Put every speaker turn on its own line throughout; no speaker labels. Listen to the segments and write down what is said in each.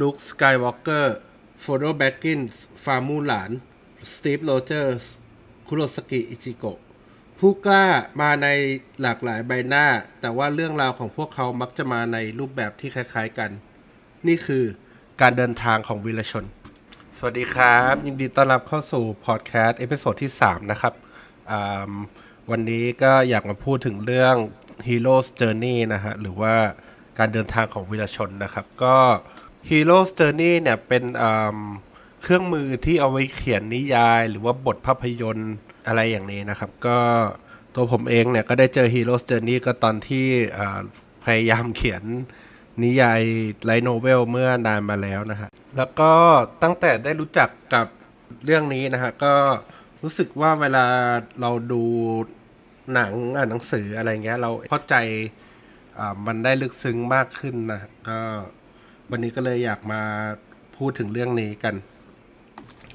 ลุคสกายวอล์กเกอร์โฟโดแบ็กกินส์ฟาร์มูหลาน สตีฟโรเจอร์ส คุโรสกิ อิจิโกะ ผู้กล้ามาในหลากหลายใบหน้า แต่ว่าเรื่องราวของพวกเขามักจะมาในรูปแบบที่คล้ายๆกัน นี่คือการเดินทางของวีรชน สวัสดีครับ ยินดีต้อนรับเข้าสู่พอดแคสต์ เอพิโซดที่ 3 นะครับ วันนี้ก็อยากมาพูดถึงเรื่อง Hero's Journey นะฮะ หรือว่าการเดินทางของวีรชนนะครับ ก็ Hero's Journey เนี่ยเป็นเครื่องมือที่เอาไว้เขียนนิยาย หรือว่าบทภาพยนตร์อะไรอย่างนี้นะครับ ก็ตัวผมเองเนี่ยก็ได้เจอ Hero's Journey ก็ตอนที่พยายามเขียนนิยายไลโนเวลเมื่อนานมาแล้วนะฮะ แล้วก็ตั้งแต่ได้รู้จักกับเรื่องนี้นะฮะ ก็รู้สึกว่าเวลาเราดูหนังอ่านหนังสืออะไรเงี้ย เราเข้าใจมันได้ลึกซึ้งมากขึ้นนะก็ วันนี้ก็เลยอยากมาพูดถึงเรื่องนี้กัน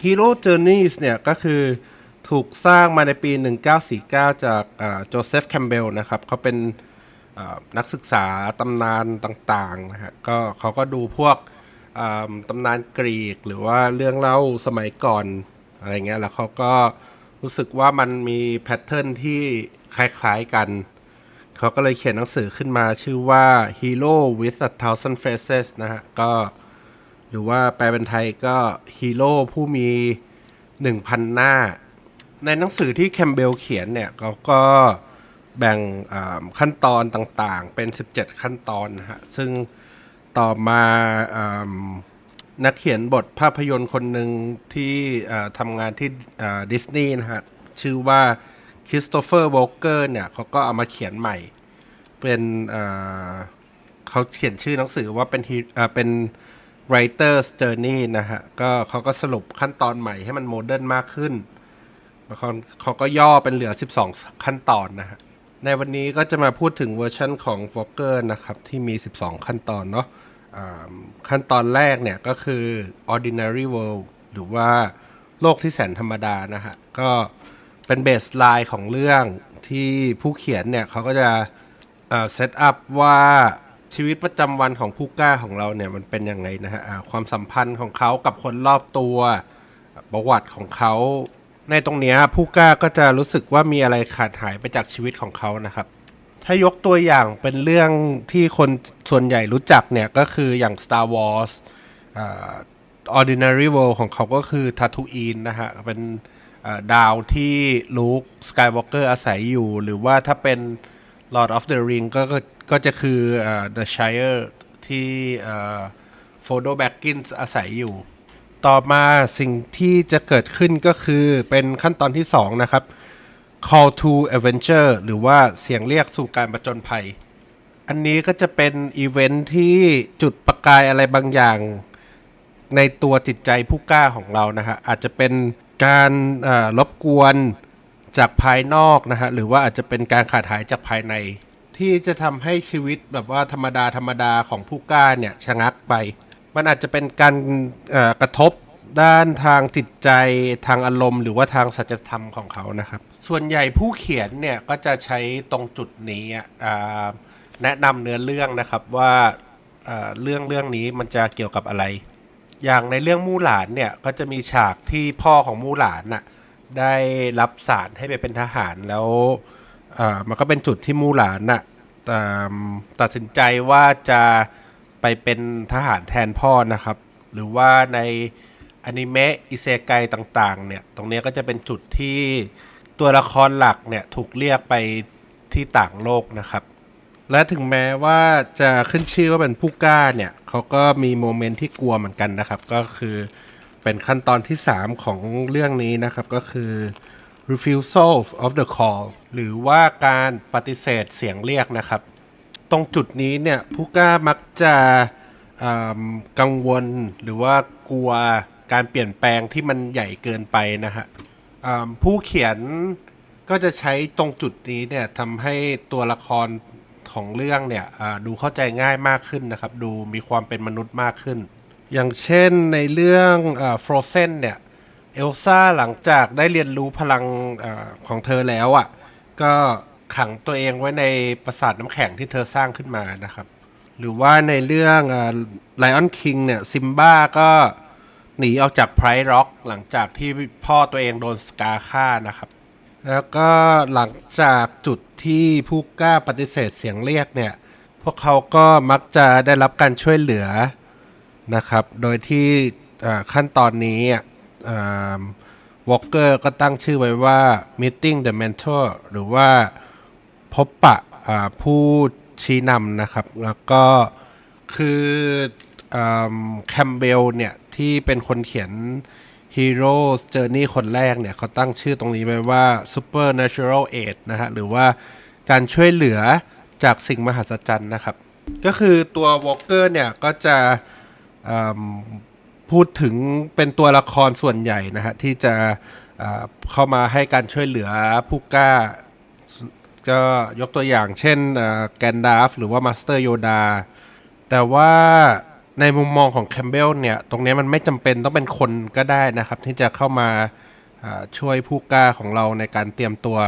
Hero Journeys เนี่ยก็คือถูกสร้างมาในปี 1949 จากโจเซฟแคมเบลนะครับเขาเป็นนักศึกษาตำนานต่างๆนะฮะก็เขาก็ดูพวกตำนานกรีกหรือว่าเรื่องเล่าสมัยก่อนอะไรเงี้ยแล้วเขาก็รู้สึกว่ามันมีแพทเทิร์นที่คล้ายๆกัน เขาก็เลยเขียนหนังสือขึ้นมาชื่อว่า Hero with a Thousand Faces นะฮะ ก็หรือว่าแปลเป็นไทยก็ฮีโร่ผู้มี 1,000 หน้า ในหนังสือที่แคมเบลเขียนเนี่ยเขาก็แบ่งขั้นตอนต่างๆ เป็น 17 ขั้นตอนนะฮะ ซึ่งต่อมาอานักเขียนบทภาพยนตร์คนหนึ่งที่ทำงานที่ดิสนีย์นะฮะ ชื่อว่า คริสโตเฟอร์วอลเกอร์เนี่ยเขาก็เอามาเขียนใหม่ เป็นเขาเขียนชื่อหนังสือว่าเป็นเป็น writer's journey นะฮะ ก็เขาก็สรุปขั้นตอนใหม่ให้มันโมเดิร์นมากขึ้นแล้วเขาเขาก็ย่อเป็นเหลือ 12 ขั้นตอนนะฮะ ในวันนี้ก็จะมาพูดถึงเวอร์ชันของ f o g g e r นะครับ ที่มี 12 ขั้นตอนเนาะอ่าขั้นตอนแรกเนี่ยก็คือ ordinary world หรือว่าโลกที่แสนธรรมดานะฮะ ก็ เป็นเบสไลน์ของเรื่องที่ผู้เขียนเนี่ยเขาก็จะเซตอัพว่าชีวิตประจำวันของผู้กล้าของเราเนี่ยมันเป็นยังไงนะฮะความสัมพันธ์ของเขากับคนรอบตัวประวัติของเขาในตรงนี้ผู้กล้าก็จะรู้สึกว่ามีอะไรขาดหายไปจากชีวิตของเขานะครับ ถ้ายกตัวอย่างเป็นเรื่องที่คนส่วนใหญ่รู้จักเนี่ยก็คืออย่าง Star Wars อ่า Ordinary World ของเขาก็คือ Tatooine นะฮะเป็น ดาวที่ลูคสกายวอล์กเกอร์อาศัยอยู่ หรือว่าถ้าเป็น Lord of the Ring ก็ก็จะคืออ่า The Shire ที่โฟโดแบ็กกินอาศัยอยู่ ต่อมาสิ่งที่จะเกิดขึ้นก็คือเป็นขั้นตอนที่ 2 นะครับ Call to Adventure หรือว่าเสียงเรียกสู่การประจนภัย อันนี้ก็จะเป็นอีเวนท์ที่จุดประกายอะไรบางอย่างในตัวจิตใจผู้กล้าของเรานะฮะอาจจะเป็น การรบกวนจากภายนอกนะฮะหรือว่าอาจจะเป็นการขาดหายจากภายใน ที่จะทำให้ชีวิตแบบว่าธรรมดาธรรมดาของผู้กล้าเนี่ยชะงักไป มันอาจจะเป็นการกระทบด้านทางจิตใจทางอารมณ์ หรือว่าทางสัจธรรมของเขานะครับ ส่วนใหญ่ผู้เขียนเนี่ยก็จะใช้ตรงจุดนี้แนะนำเนื้อเรื่องนะครับว่าเรื่องเรื่องนี้มันจะเกี่ยวกับอะไร อย่างในเรื่องมู่หลานเนี่ยก็จะมีฉากที่พ่อของมู่หลานน่ะได้รับสารให้ไปเป็นทหารแล้วอ่อมันก็เป็นจุดที่มู่หลานน่ะตัดสินใจว่าจะไปเป็นทหารแทนพ่อนะครับ หรือว่าในอนิเมะอิเซไกต่างๆเนี่ยตรงนี้ก็จะเป็นจุดที่ตัวละครหลักเนี่ยถูกเรียกไปที่ต่างโลกนะครับ และถึงแม้ว่าจะขึ้นชื่อว่าเป็นผู้กล้าเนี่ยเขาก็มีโมเมนต์ที่กลัวเหมือนกันนะครับ ก็คือเป็นขั้นตอนที่ 3 ของเรื่องนี้นะครับ ก็คือ refusal of the call หรือว่าการปฏิเสธเสียงเรียกนะครับ ตรงจุดนี้เนี่ยผู้กล้ามักจะกังวลหรือว่ากลัวการเปลี่ยนแปลงที่มันใหญ่เกินไปนะฮะผู้เขียนก็จะใช้ตรงจุดนี้เนี่ยทำให้ตัวละคร ของเรื่องเนี่ยดูเข้าใจง่ายมากขึ้นนะครับ ดูมีความเป็นมนุษย์มากขึ้น อย่างเช่นในเรื่องอ Frozen เนี่ยเอลซ่าหลังจากได้เรียนรู้พลังอของเธอแล้วอะ่ะก็ขังตัวเองไว้ในปราสาทน้ำแข็งที่เธอสร้างขึ้นมานะครับ หรือว่าในเรื่องไลออนคิงเนี่ยซิมบ้าก็หนีออกจากไพร์ร็อกหลังจากที่พ่อตัวเองโดนสกาฆ่านะครับ แล้วก็หลังจากจุดที่ผู้กล้าปฏิเสธเสียงเรียกเนี่ย พวกเขาก็มักจะได้รับการช่วยเหลือนะครับ โดยที่ขั้นตอนนี้วอลเกอร์ก็ตั้งชื่อไว้ว่า meeting the mentor หรือว่าพบปะผู้ชี้นำนะครับ แล้วก็คือแคมเบลเนี่ย ที่เป็นคนเขียน Heroes Journey คนแรกเนี่ยเขาตั้งชื่อตรงนี้ไว้ว่า Supernatural Aid นะฮะหรือว่าการช่วยเหลือจากสิ่งมหัศจรรย์นะครับ ก็คือตัววอลเกอร์เนี่ยก็จะพูดถึงเป็นตัวละครส่วนใหญ่นะฮะที่จะเข้ามาให้การช่วยเหลือผู้กล้า ก็ยกตัวอย่างเช่นแกนดาฟหรือว่ามาสเตอร์โยดาแต่ว่า ในมุมมองของแคมเบลเนี่ย ตรงนี้มันไม่จำเป็นต้องเป็นคนก็ได้นะครับ ที่จะเข้ามาช่วยผู้กล้าของเราในการเตรียมตัว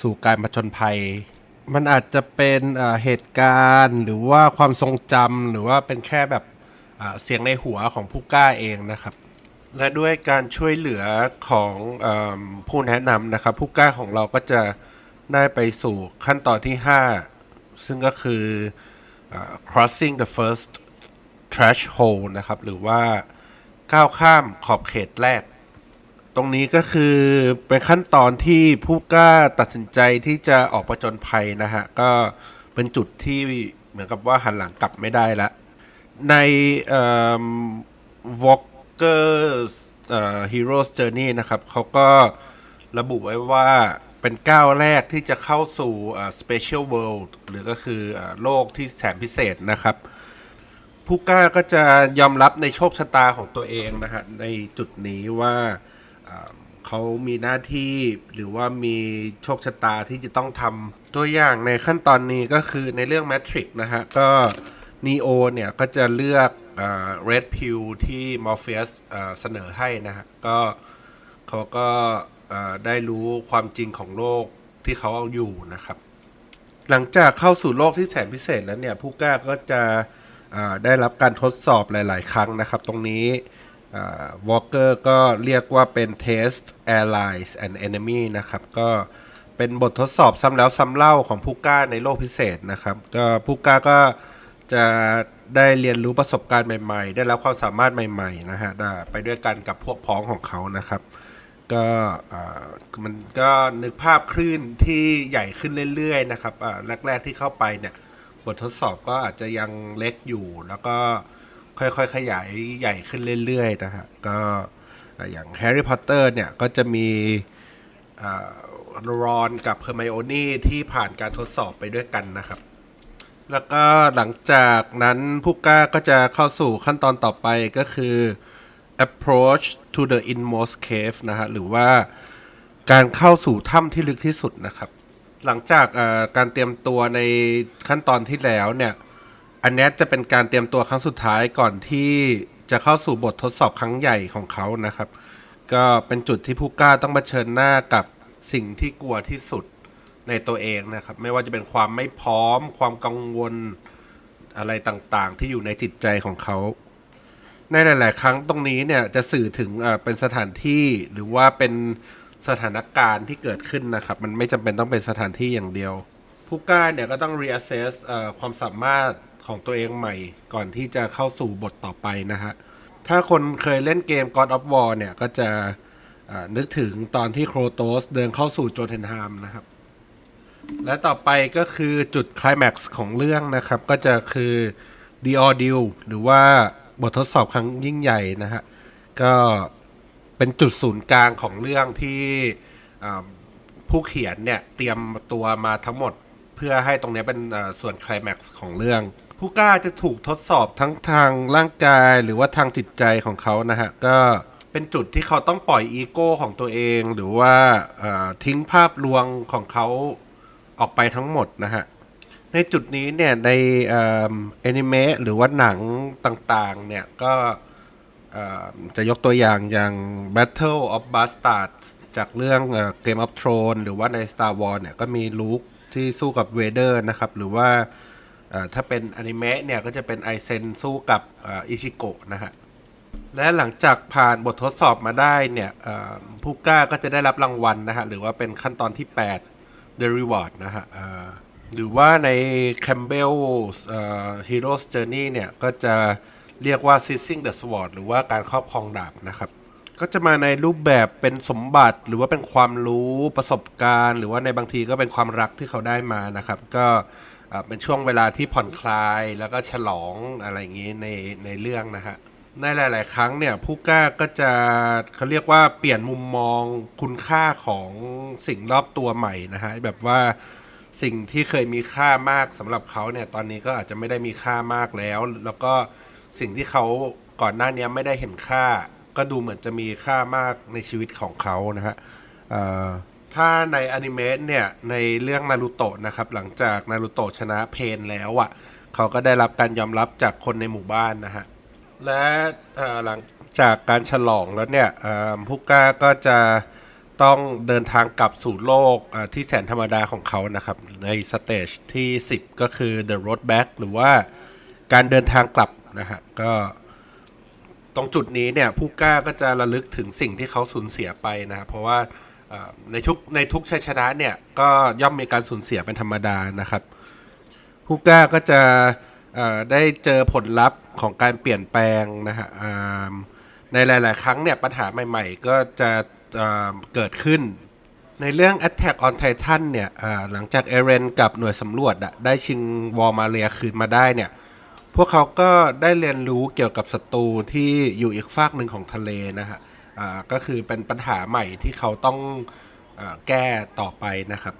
สู่การผจญภัย มันอาจจะเป็นเหตุการณ์หรือว่าความทรงจำหรือว่าเป็นแค่แบบเสียงในหัวของผู้กล้าเองนะครับ และด้วยการช่วยเหลือของอผู้แนะนำนะครับ ผู้กล้าของเราก็จะได้ไปสู่ขั้นตอนที่ 5 ซึ่งก็คืออ crossing the first threshold นะครับ หรือว่าก้าวข้ามขอบเขตแรก ตรงนี้ก็คือเป็นขั้นตอนที่ผู้กล้าตัดสินใจที่จะออกประจนภัยนะฮะ ก็เป็นจุดที่เหมือนกับว่าหันหลังกลับไม่ได้ละในเอ่อ Walker's เอ่อ Hero's Journey นะครับเขาก็ระบุไว้ว่าเป็นก้าวแรกที่จะเข้าสู่เอ่อ Special World หรือก็คือโลกที่แสนพิเศษนะครับ ผู้กล้าก็จะยอมรับในโชคชะตาของตัวเองนะฮะในจุดนี้ว่าเขามีหน้าที่หรือว่ามีโชคชะตาที่จะต้องทำตัวอย่างในขั้นตอนนี้ก็คือในเรื่อง Matrix นะฮะก็ Neo เนี่ยก็จะเลือกเอ่อ Red Pill ที่ Morpheus เอ่อเสนอให้นะฮะก็เขาก็ได้รู้ความจริงของโลกที่เขาเอาอยู่นะครับ หลังจากเข้าสู่โลกที่แสนพิเศษแล้วเนี่ยผู้กล้าก็จะ ได้รับการทดสอบหลาย ๆ ครั้งนะครับ ตรงนี้วอลเกอร์ก็เรียกว่าเป็น Test Allies and Enemy นะครับ ก็เป็นบททดสอบซ้ำแล้วซ้ำเล่าของผู้กล้าในโลกพิเศษนะครับ ก็ผู้กล้าก็จะได้เรียนรู้ประสบการณ์ใหม่ ๆ ได้รับความสามารถใหม่ ๆ นะฮะไปด้วยกันกับพวกพ้องของเขานะครับ ก็มันก็นึกภาพคลื่นที่ใหญ่ขึ้นเรื่อย ๆ นะครับแรก ๆ ที่เข้าไปเนี่ย บททดสอบก็อาจจะยังเล็กอยู่ แล้วก็ค่อยๆ ขยายใหญ่ขึ้นเรื่อยๆนะฮะก็อย่างแฮร์รี่พอตเตอร์เนี่ย ก็จะมีรอนกับเฮอร์ไมโอนี่ที่ผ่านการทดสอบไปด้วยกันนะครับ แล้วก็หลังจากนั้นผู้กล้าก็จะเข้าสู่ขั้นตอนต่อไปก็คือ approach to the inmost cave นะฮะหรือว่าการเข้าสู่ถ้ำที่ลึกที่สุดนะครับ หลังจากการเตรียมตัวในขั้นตอนที่แล้วเนี่ย อันเนี้จะเป็นการเตรียมตัวครั้งสุดท้ายก่อนที่จะเข้าสู่บททดสอบครั้งใหญ่ของเขานะครับ ก็เป็นจุดที่ผู้กล้าต้องเผชิญหน้ากับสิ่งที่กลัวที่สุดในตัวเองนะครับ ไม่ว่าจะเป็นความไม่พร้อม ความกังวลอะไรต่างๆ ที่อยู่ในจิตใจของเขา ในหลาย ๆ ครั้งตรงนี้เนี่ยจะสื่อถึงเป็นสถานที่หรือว่าเป็น สถานการณ์ที่เกิดขึ้นนะครับ มันไม่จำเป็นต้องเป็นสถานที่อย่างเดียว ผู้กล้าเนี่ยก็ต้อง reassess เอ่อความสามารถของตัวเองใหม่ ก่อนที่จะเข้าสู่บทต่อไปนะฮะ ถ้าคนเคยเล่นเกม God of War เนี่ย ก็จะนึกถึงตอนที่โครโตสเดินเข้าสู่โจเทนฮามนะครับ และต่อไปก็คือจุดคลแม็กซ์ของเรื่องนะครับ ก็จะคือ The Ordeal หรือว่าบททดสอบครั้งยิ่งใหญ่นะฮะ ก็ เป็นจุดศูนย์กลางของเรื่องที่ผู้เขียนเนี่ยเตรียมตัวมาทั้งหมด เพื่อให้ตรงนี้เป็นส่วนคลแม็กซ์ของเรื่อง ผู้กล้าจะถูกทดสอบทั้งทางร่างกายหรือว่าทางจิตใจของเขานะฮะ ก็เป็นจุดที่เขาต้องปล่อยอีโก้ของตัวเอง หรือว่าทิ้งภาพลวงของเขาออกไปทั้งหมดนะฮะ ในจุดนี้เนี่ยในเอนิเมะหรือว่าหนังต่างๆเนี่ยก็ จะยกตัวอย่างอย่าง Battle of Bastards จากเรื่อง Game of Thrones หรือว่าใน Star Wars เนี่ยก็มีลูคที่สู้กับเวเดอร์นะครับ หรือว่าถ้าเป็นอนิเมะเนี่ย ก็จะเป็นไอเซนสู้กับอิชิโกะนะฮะ และหลังจากผ่านบททดสอบมาได้เนี่ยผู้กล้าก็จะได้รับรางวัลนะฮะ หรือว่าเป็นขั้นตอนที่ 8 The Reward นะฮะหรือว่าใน Campbell เอ่อ Hero's Journey เนี่ย ก็จะ เรียกว่า Seizing the Sword หรือว่าการครอบครองดาบนะครับ ก็จะมาในรูปแบบเป็นสมบัติหรือว่าเป็นความรู้ประสบการณ์ หรือว่าในบางทีก็เป็นความรักที่เขาได้มานะครับ ก็เอ่อเป็นช่วงเวลาที่ผ่อนคลายแล้วก็ฉลองอะไรอย่างนี้ในในเรื่องนะฮะในหลาย ๆ ครั้งเนี่ยผู้กล้าก็จะเขาเรียกว่าเปลี่ยนมุมมองคุณค่าของสิ่งรอบตัวใหม่นะฮะแบบว่าสิ่งที่เคยมีค่ามากสำหรับเขาเนี่ยตอนนี้ก็อาจจะไม่ได้มีค่ามากแล้ว แล้วก็ สิ่งที่เขาก่อนหน้านี้ไม่ได้เห็นค่า ก็ดูเหมือนจะมีค่ามากในชีวิตของเขานะฮะถ้าในอนิเมะเนี่ยในเรื่องนารูโตะนะครับหลังจากนารูโตะชนะเพนแล้วอะ่ะเขาก็ได้รับการยอมรับจากคนในหมู่บ้านนะฮะและหลังจากการฉลองแล้วเนี่ยผู้กล้าก็จะต้องเดินทางกลับสู่โลกที่แสนธรรมดาของเขานะครับ ในสเตจที่ 10 ก็คือ The Road Back หรือว่าการเดินทางกลับ นะฮะก็ตรงจุดนี้เนี่ยผู้กล้าก็จะระลึกถึงสิ่งที่เขาสูญเสียไปนะครับเพราะว่าในทุกในทุกชัยชนะเนี่ยก็ย่อมมีการสูญเสียเป็นธรรมดานะครับ ผู้กล้าก็จะได้เจอผลลัพธ์ของการเปลี่ยนแปลงนะฮะในหลาย ๆ ครั้งเนี่ยปัญหาใหม่ ๆ ก็จะเเกิดขึ้น ในเรื่อง Attack on Titan เนี่ยหลังจากเอเรนกับหน่วยสำรวจได้ชิงวอลมาเรียคืนมาได้เนี่ย พวกเขาก็ได้เรียนรู้เกี่ยวกับศัตรูที่อยู่อีกฝากหนึ่งของทะเลนะฮะอ่าก็คือเป็นปัญหาใหม่ที่เขาต้องอแก้ต่อไปนะครับ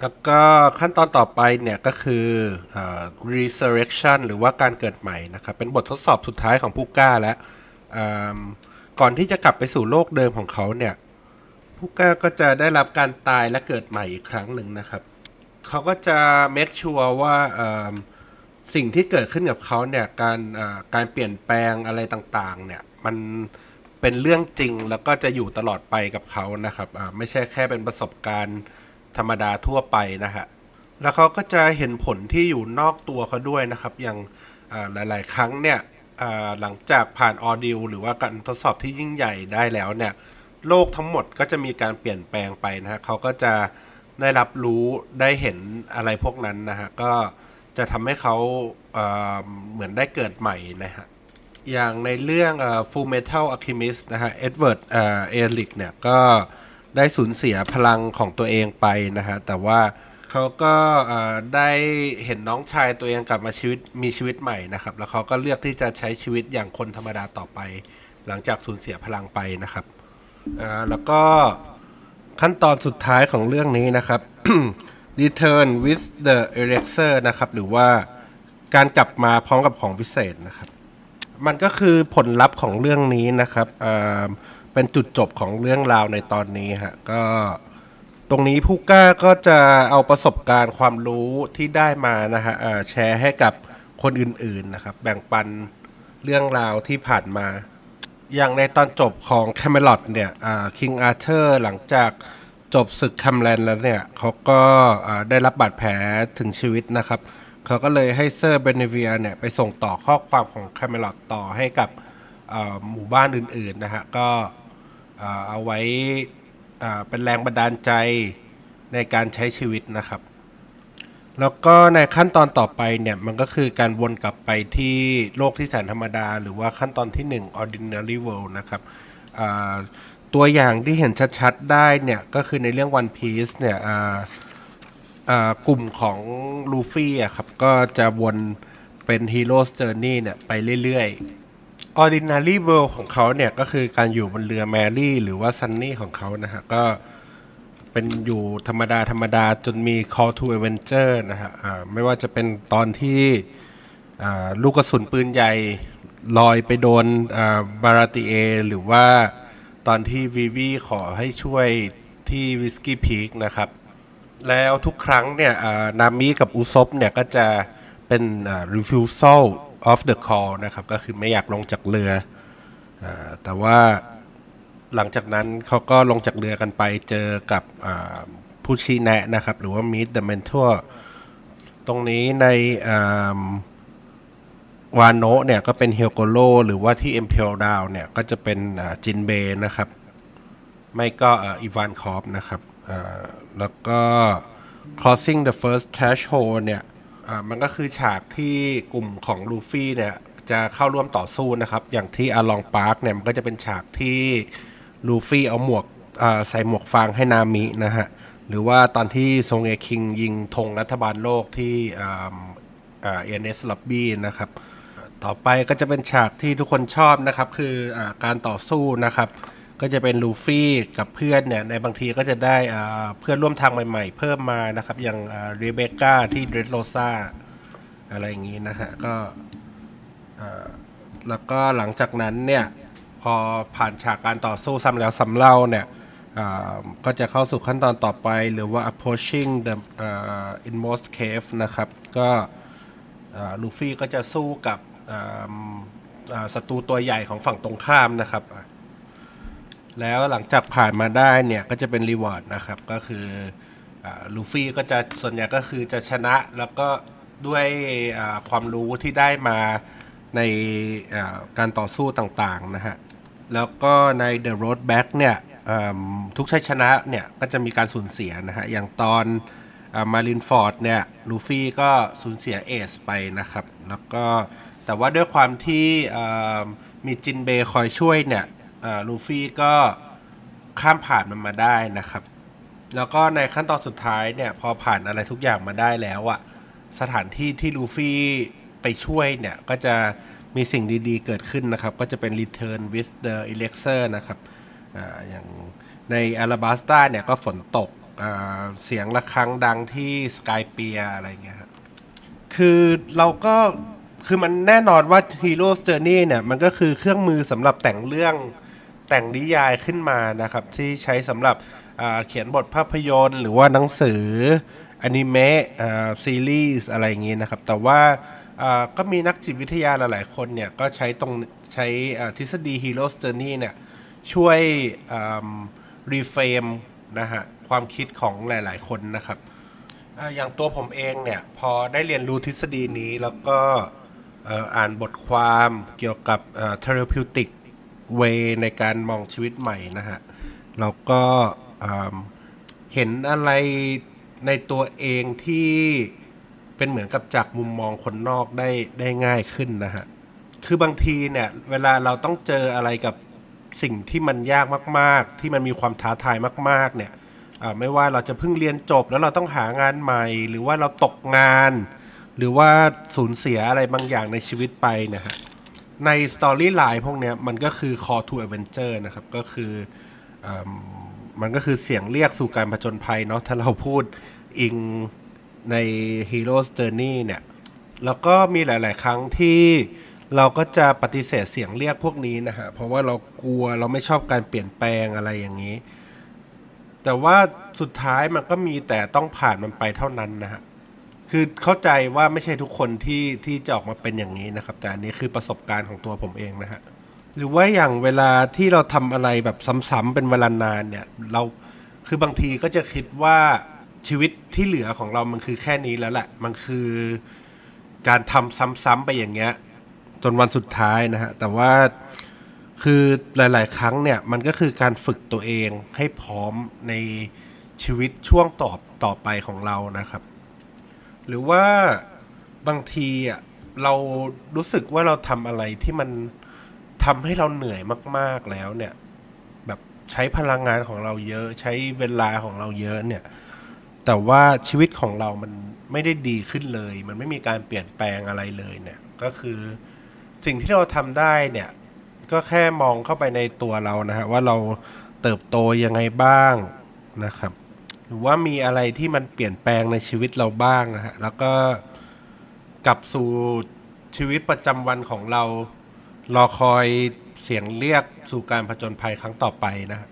แล้วก็ขั้นตอนต่อไปเนี่ยก็คืออ่อ resurrection หรือว่าการเกิดใหม่นะครับ เป็นบททดสอบสุดท้ายของผู้กล้าแล้วอ่าก่อนที่จะกลับไปสู่โลกเดิมของเขาเนี่ยผู้กล้าก็จะได้รับการตายและเกิดใหม่อีกครั้งหนึ่งนะครับ เขาก็จะ make sure ว่า สิ่งที่เกิดขึ้นกับเขาเนี่ยการอ่อการเปลี่ยนแปลงอะไรต่างๆ เนี่ยมันเป็นเรื่องจริงแล้วก็จะอยู่ตลอดไปกับเขานะครับอ่าไม่ใช่แค่เป็นประสบการณ์ธรรมดาทั่วไปนะฮะแล้วเขาก็จะเห็นผลที่อยู่นอกตัวเขาด้วยนะครับอย่างอ่าหลายๆ ครั้งเนี่ยอ่าหลังจากผ่านออดิวหรือว่าการทดสอบที่ยิ่งใหญ่ได้แล้วเนี่ยโลกทั้งหมดก็จะมีการเปลี่ยนแปลงไปนะฮะเขาก็จะได้รับรู้ได้เห็นอะไรพวกนั้นนะฮะก็ จะทำให้เขาเเหมือนได้เกิดใหม่นะฮะ อย่างในเรื่อง Full Metal Alchemist นะฮะ เอ็ดเวิร์ดเอริกเนี่ยก็ได้สูญเสียพลังของตัวเองไปนะฮะ แต่ว่าเขาก็ได้เห็นน้องชายตัวเองกลับมาชีวิตมีชีวิตใหม่นะครับ แล้วเขาก็เลือกที่จะใช้ชีวิตอย่างคนธรรมดาต่อไป หลังจากสูญเสียพลังไปนะครับแล้วก็ขั้นตอนสุดท้ายของเรื่องนี้นะครับ Return with the Eraser นะครับ หรือว่าการกลับมาพร้อมกับของพิเศษนะครับ มันก็คือผลลัพธ์ของเรื่องนี้นะครับเป็นจุดจบของเรื่องราวในตอนนี้ฮะก็ตรงนี้ผู้กล้าก็จะเอาประสบการณ์ความรู้ที่ได้มานะฮะแชร์ให้กับคนอื่นๆนะครับ แบ่งปันเรื่องราวที่ผ่านมา อย่างในตอนจบของแคมเมลอ t เนี่ยคิงอาร์เธอร์หลังจาก จบศึกแคมแลนแล้วเนี่ยเขาก็ได้รับบาดแผลถึงชีวิตนะครับ เขาก็เลยให้เซอร์เบเนเวียเนี่ยไปส่งต่อข้อความของคมเมลอ t ต่อให้กับหมู่บ้านอื่นๆนะฮะก็เอาไว้เป็นแรงบันดาลใจในการใช้ชีวิตนะครับ แล้วก็ในขั้นตอนต่อไปเนี่ยมันก็คือการวนกลับไปที่โลกที่แสนธรรมดา หรือว่าขั้นตอนที่ 1 ordinary world นะครับ ตัวอย่างที่เห็นชัดๆได้เนี่ย ก็คือในเรื่อง One Piece เนี่ยกลุ่มของลูฟี่อะครับ ก็จะวนเป็น Hero's Journey เนี่ย ไปเรื่อยๆ ordinary world ของเขาเนี่ย ก็คือการอยู่บนเรือแมรี่หรือว่าซันนี่ของเขานะฮะ ก็เป็นอยู่ธรรมดาธรรมดาจนมี Call to Adventure นะฮะไม่ว่าจะเป็นตอนที่ลูกกระสุนปืนใหญ่ลอยไปโดนบาราติเอ หรือว่า ตอนที่วีวีขอให้ช่วยที่วิสกี้พีคนะครับ แล้วทุกครั้งเนี่ยนามิกับอุซบเนี่ยก็จะเป็น refusal of the call นะครับ ก็คือไม่อยากลงจากเรืออแต่ว่าหลังจากนั้นเขาก็ลงจากเรือกันไปเจอกับผู้ชี้แนะนะครับ หรือว่า Meet the Mentor ตรงนี้ใน วานโนะเนี่ยก็เป็นเฮลโกโลหรือว่าที่เอ็มเพลดาวเนี่ยก็จะเป็นจินเบนะครับ ไม่ก็อีวานคอฟนะครับแล้วก็ crossing the first threshold เนี่ยมันก็คือฉากที่กลุ่มของลูฟี่เนี่ยจะเข้าร่วมต่อสู้นะครับ อย่างที่อาลองปาร์คเนี่ยมันก็จะเป็นฉากที่ลูฟี่เอาหมวกใส่หมวกฟางให้นามินะฮะ หรือว่าตอนที่ซงเอคิงยิงธงรัฐบาลโลกที่เอเนสล็บบี้นะครับ ต่อไปก็จะเป็นฉากที่ทุกคนชอบนะครับ คืออการต่อสู้นะครับ ก็จะเป็นลูฟี่กับเพื่อนเนี่ยในบางทีก็จะได้เพื่อนร่วมทางใหม่ๆ เพิ่มมานะครับ อย่างเรเบคก้าที่เดรดโรซาอะไรอย่างนี้นะฮะก็แล้วก็หลังจากนั้นเนี่ยพอผ่านฉากการต่อสู้ซ้ำแล้วซ้ำเล่าเนี่ยก็จะเข้าสู่ขั้นตอนต่อไปหรือว่า approaching the uh, inmost cave นะครับ ก็ลูฟี่ก็จะสู้กับ ศัตรูตัวใหญ่ของฝั่งตรงข้ามนะครับอะแล้วหลังจากผ่านมาได้เนี่ยก็จะเป็นรีวอร์ดนะครับ ก็คืออาลูฟี่ก็จะส่วนใหญ่ก็คือจะชนะแล้วก็ด้วยอ่าความรู้ที่ได้มาในอ่าการต่อสู้ต่างๆนะฮะ แล้วก็ใน The Road Back เนี่ยอืมทุกชัยชนะเนี่ยก็จะมีการสูญเสียนะฮะ อย่างตอนมารินฟอร์ดเนี่ยลูฟี่ก็สูญเสียเอสไปนะครับ แล้วก็ แต่ว่าด้วยความที่มีจินเบย์คอยช่วยเนี่ยลูฟี่ก็ข้ามผ่านมันมาได้นะครับ แล้วก็ในขั้นตอนสุดท้ายเนี่ยพอผ่านอะไรทุกอย่างมาได้แล้วอะสถานที่ที่ลูฟี่ไปช่วยเนี่ยก็จะมีสิ่งดีๆเกิดขึ้นนะครับ ก็จะเป็น Return with the Elixir นะครับออย่างในอาราบาสตาเนี่ยก็ฝนตกเสียงระฆังดังที่สกายเปียอะไรเงี้ยครับคือเราก็ คือมันแน่นอนว่า Hero's Journey เนี่ยมันก็คือเครื่องมือสำหรับแต่งเรื่องแต่งนิยายขึ้นมานะครับ ที่ใช้สำหรับเขียนบทภาพยนตร์ หรือว่าหนังสืออนิเมะซีรีส์อะไรอย่างงี้นะครับ แต่ว่าก็มีนักจิตวิทยาหลาย ๆ คนเนี่ย ก็ใช้ตรงใช้ทฤษฎี Hero's Journey เนี่ย ช่วยรีเฟรมนะฮะความคิดของหลาย ๆ คนนะครับอย่างตัวผมเองเนี่ย พอได้เรียนรู้ทฤษฎีนี้แล้วก็ อ่านบทความเกี่ยวกับเอ่อ therapeutic way ในการมองชีวิตใหม่นะฮะแล้วก็เห็นอะไรในตัวเองที่เป็นเหมือนกับจากมุมมองคนนอกได้ได้ง่ายขึ้นนะฮะ คือบางทีเนี่ย เวลาเราต้องเจออะไรกับสิ่งที่มันยากมาก ๆ ที่มันมีความท้าทายมาก ๆ เนี่ยไม่ว่าเราจะเพิ่งเรียนจบแล้วเราต้องหางานใหม่ หรือว่าเราตกงาน หรือว่าสูญเสียอะไรบางอย่างในชีวิตไปนะฮะในสตอรี่ไลน์พวกเนี้ยมันก็คือ call to adventure นะครับ ก็คืออมันก็คือเสียงเรียกสู่การผจญภัยเนาะถ้าเราพูดอิงใน Hero's Journey เนี่ย แล้วก็มีหลาย ๆ ครั้งที่เราก็จะปฏิเสธเสียงเรียกพวกนี้นะฮะ เพราะว่าเรากลัวเราไม่ชอบการเปลี่ยนแปลงอะไรอย่างนี้ แต่ว่าสุดท้ายมันก็มีแต่ต้องผ่านมันไปเท่านั้นนะฮะ คือเข้าใจว่าไม่ใช่ทุกคนที่ที่จะออกมาเป็นอย่างนี้นะครับ แต่อันนี้คือประสบการณ์ของตัวผมเองนะฮะหรือว่าอย่างเวลาที่เราทำอะไรแบบซ้ำๆเป็นเวลานานเนี่ยเราคือบางทีก็จะคิดว่าชีวิตที่เหลือของเรามันคือแค่นี้แล้วแหละ มันคือการทำซ้ำๆไปอย่างเงี้ย จนวันสุดท้ายนะฮะ แต่ว่าคือหลาย ๆ ครั้งเนี่ยมันก็คือการฝึกตัวเองให้พร้อมในชีวิตช่วงต่อต่อไปของเรานะครับ หรือว่าบางทีอะเรารู้สึกว่าเราทำอะไรที่มันทำให้เราเหนื่อยมาก ๆแล้วเนี่ย แบบใช้พลังงานของเราเยอะใช้เวลาของเราเยอะเนี่ย แต่ว่าชีวิตของเรามันไม่ได้ดีขึ้นเลย มันไม่มีการเปลี่ยนแปลงอะไรเลยเนี่ย ก็คือสิ่งที่เราทำได้เนี่ย ก็แค่มองเข้าไปในตัวเรานะฮะว่าเราเติบโตยังไงบ้างนะครับ รือว่ามีอะไรที่มันเปลี่ยนแปลงในชีวิตเราบ้างนะฮะ แล้วก็กลับสู่ชีวิตประจำวันของเรา รอคอยเสียงเรียกสู่การผจญภัยครั้งต่อไปนะฮะ